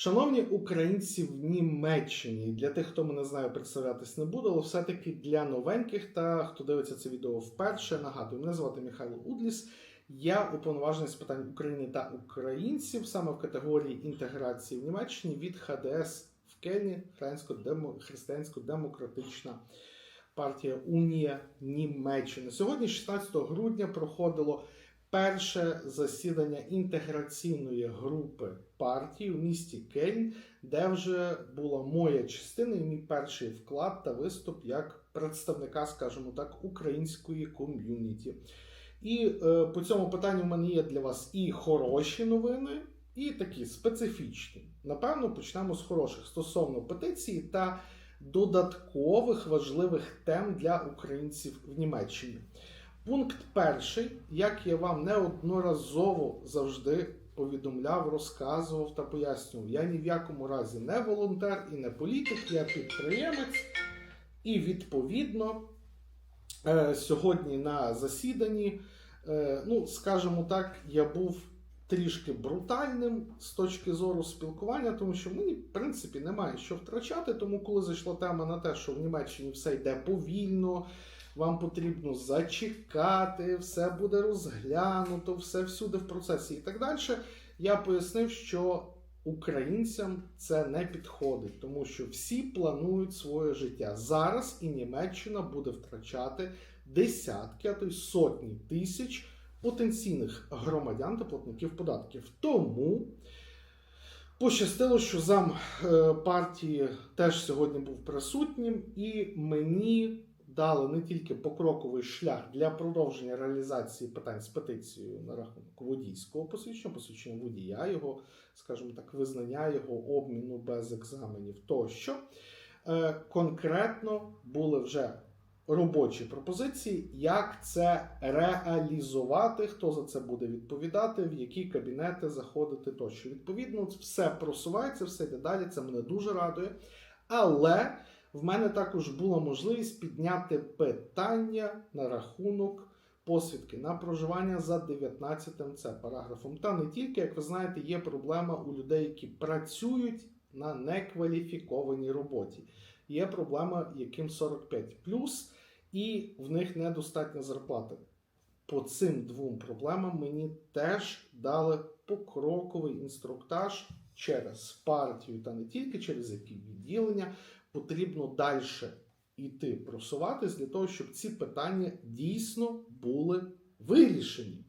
Шановні українці в Німеччині, для тих, хто мене знає, представлятись не буду, але все-таки для новеньких та хто дивиться це відео вперше, нагадую, мене звати Михайло Удліс. Я уповноважений з питань України та українців саме в категорії інтеграції в Німеччині від ХДС в Кельні, Християнсько-демократична партія Унія Німеччини. Сьогодні, 16 грудня, проходило перше засідання інтеграційної групи партії у місті Кельн, де вже була моя частина і мій перший вклад та виступ як представника, скажімо так, української ком'юніті. І е, по цьому питанню в мене є для вас і хороші новини, і такі специфічні. Напевно, почнемо з хороших стосовно петиції та додаткових важливих тем для українців в Німеччині. Пункт перший, як я вам неодноразово завжди повідомляв, розказував та пояснював, я ні в якому разі не волонтер і не політик, я підприємець, і відповідно е, сьогодні на засіданні, е, ну, скажімо так, я був трішки брутальним з точки зору спілкування, тому що мені, в принципі, немає що втрачати. Тому, коли зайшла тема на те, що в Німеччині все йде повільно, вам потрібно зачекати, все буде розглянуто, все всюди в процесі і так далі. Я пояснив, що українцям це не підходить, тому що всі планують своє життя. Зараз і Німеччина буде втрачати десятки, а то й сотні тисяч потенційних громадян та платників податків. Тому пощастило, що зам е, партії теж сьогодні був присутнім, і мені дали не тільки покроковий шлях для продовження реалізації питань з петицією на рахунок водійського посвідчення, посвідчення водія, його, скажімо так, визнання його обміну без екзаменів тощо. Е, Конкретно були вже робочі пропозиції, як це реалізувати, хто за це буде відповідати, в які кабінети заходити тощо. Відповідно, все просувається, все йде далі. Це мене дуже радує. Але в мене також була можливість підняти питання на рахунок посвідки на проживання за 19 це параграфом. Та не тільки, як ви знаєте, є проблема у людей, які працюють на некваліфікованій роботі. Є проблема, яким 45 і в них недостатня зарплата. По цим двом проблемам мені теж дали покроковий інструктаж через партію, та не тільки через які відділення потрібно далі йти просуватись для того, щоб ці питання дійсно були вирішені.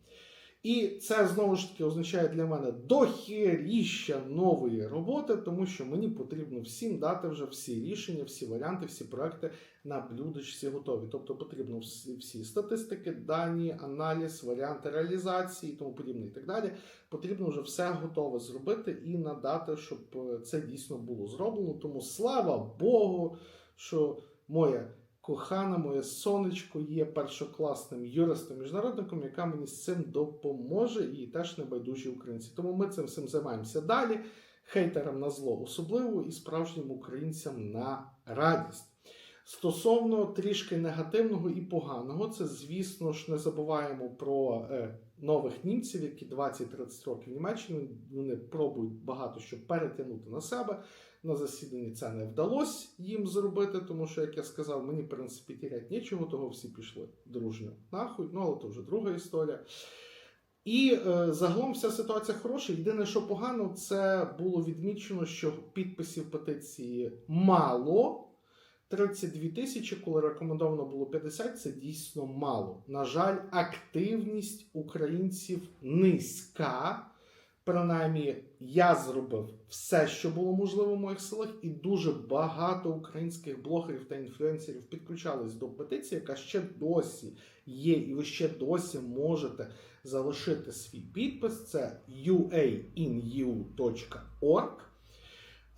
І це знову ж таки означає для мене дохеріща нової роботи, тому що мені потрібно всім дати вже всі рішення, всі варіанти, всі проекти на блюдечці готові. Тобто потрібно всі, статистики, дані, аналіз, варіанти реалізації тому подібне і так далі. Потрібно вже все готове зробити і надати, щоб е, це дійсно було зроблено. Тому слава Богу, що моя кохана моє сонечко є першокласним юристом міжнародником, яка мені з цим допоможе, і теж небайдужі українці. Тому ми цим всім займаємося далі. Хейтерам на зло особливо і справжнім українцям на радість. Стосовно трішки негативного і поганого, це, звісно ж, не забуваємо про е, нових німців, які 20-30 років в Німеччині вони пробують багато що перетягнути на себе. На засіданні це не вдалося їм зробити, тому що, як я сказав, мені в принципі тірять нічого, того всі пішли дружньо нахуй, ну але то вже друга історія. І е, загалом вся ситуація хороша. Єдине, що погано, це було відмічено, що підписів петиції мало. 32 тисячі, коли рекомендовано було 50, це дійсно мало. На жаль, активність українців низька. Принаймні, я зробив все, що було можливо в моїх силах, і дуже багато українських блогерів та інфлюенсерів підключались до петиції, яка ще досі є, і ви ще досі можете залишити свій підпис. Це uainu.org.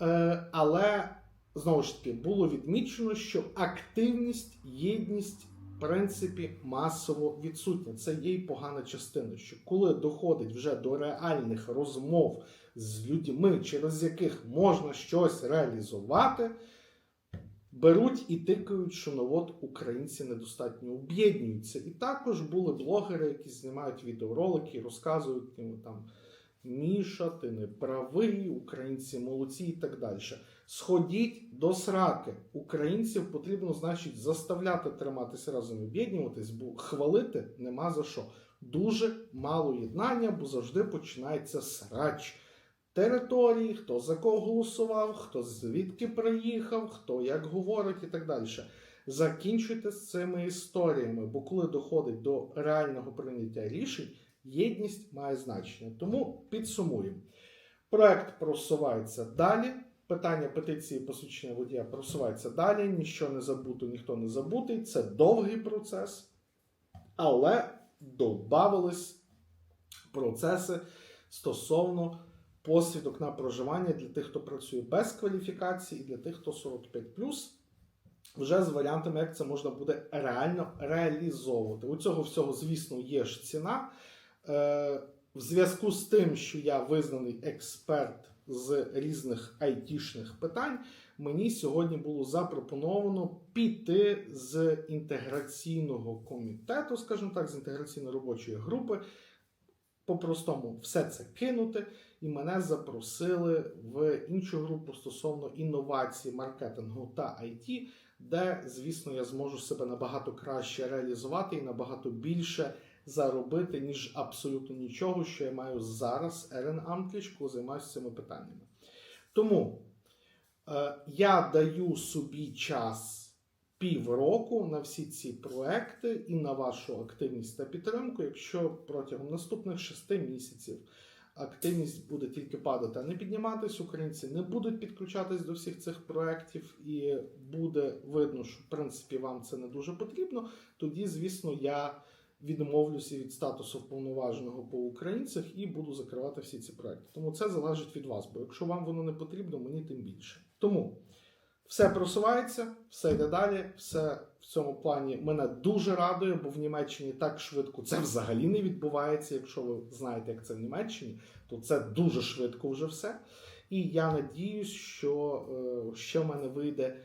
Е, Але знову ж таки було відмічено, що активність, єдність. Принципі, масово відсутня. Це є й погана частина. Що коли доходить вже до реальних розмов з людьми, через яких можна щось реалізувати, беруть і тикають, що ну от українці недостатньо об'єднуються. І також були блогери, які знімають відеоролики, розказують ну, там Міша, ти не правий, українці молодці і так далі. Сходіть до сраки. Українців потрібно, значить, заставляти триматися разом об'єднуватись, бо хвалити нема за що. Дуже мало єднання, бо завжди починається срач. Території, хто за кого голосував, хто звідки приїхав, хто як говорить і так далі. Закінчуйте з цими історіями, бо коли доходить до реального прийняття рішень, єдність має значення. Тому підсумуємо. Проект просувається далі. Питання петиції посвідчення водія просувається далі. Ніщо не забуто, ніхто не забутий. Це довгий процес, але додавались процеси стосовно посвідок на проживання для тих, хто працює без кваліфікації, і для тих, хто 45 вже з варіантами, як це можна буде реально реалізовувати. У цього всього, звісно, є ж ціна. Е, в зв'язку з тим, що я визнаний експерт з різних айтішних питань, мені сьогодні було запропоновано піти з інтеграційного комітету, скажімо так, з інтеграційної робочої групи. По-простому все це кинути, і мене запросили в іншу групу стосовно інновацій, маркетингу та IT, де, звісно, я зможу себе набагато краще реалізувати і набагато більше заробити, ніж абсолютно нічого, що я маю зараз, Ерен Амтліч, коли займаюся цими питаннями. Тому е, я даю собі час півроку на всі ці проекти і на вашу активність та підтримку, якщо протягом наступних шести місяців активність буде тільки падати, а не підніматись, українці не будуть підключатись до всіх цих проєктів, і буде видно, що в принципі вам це не дуже потрібно. Тоді, звісно, я відмовлюся від статусу вповноваженого по українцях і буду закривати всі ці проекти. Тому це залежить від вас, бо якщо вам воно не потрібно, мені тим більше. Тому все просувається, все йде далі, все в цьому плані мене дуже радує, бо в Німеччині так швидко це взагалі не відбувається. Якщо ви знаєте, як це в Німеччині, то це дуже швидко вже все. І я надіюсь, що е, ще в мене вийде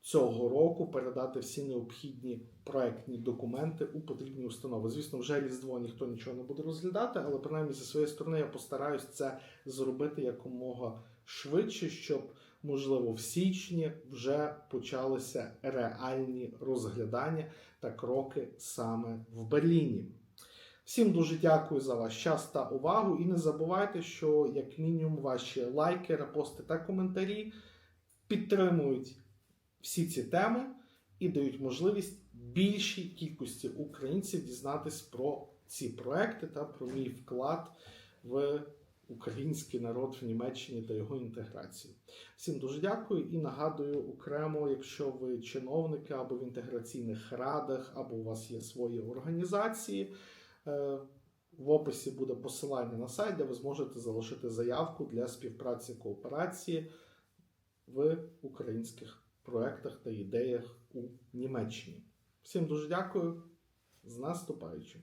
цього року передати всі необхідні проектні документи у потрібні установи. Звісно, вже різдво ніхто нічого не буде розглядати, але принаймні зі своєї сторони я постараюсь це зробити якомога швидше, щоб можливо, в січні вже почалися реальні розглядання та кроки саме в Берліні. Всім дуже дякую за ваш час та увагу. І не забувайте, що як мінімум ваші лайки, репости та коментарі підтримують всі ці теми і дають можливість більшій кількості українців дізнатись про ці проекти та про мій вклад в український народ в Німеччині та його інтеграцію. Всім дуже дякую і нагадую окремо, якщо ви чиновники або в інтеграційних радах, або у вас є свої організації. е, В описі буде посилання на сайт, де ви зможете залишити заявку для співпраці кооперації в українських проектах та ідеях у Німеччині. Всім дуже дякую. З наступаючим!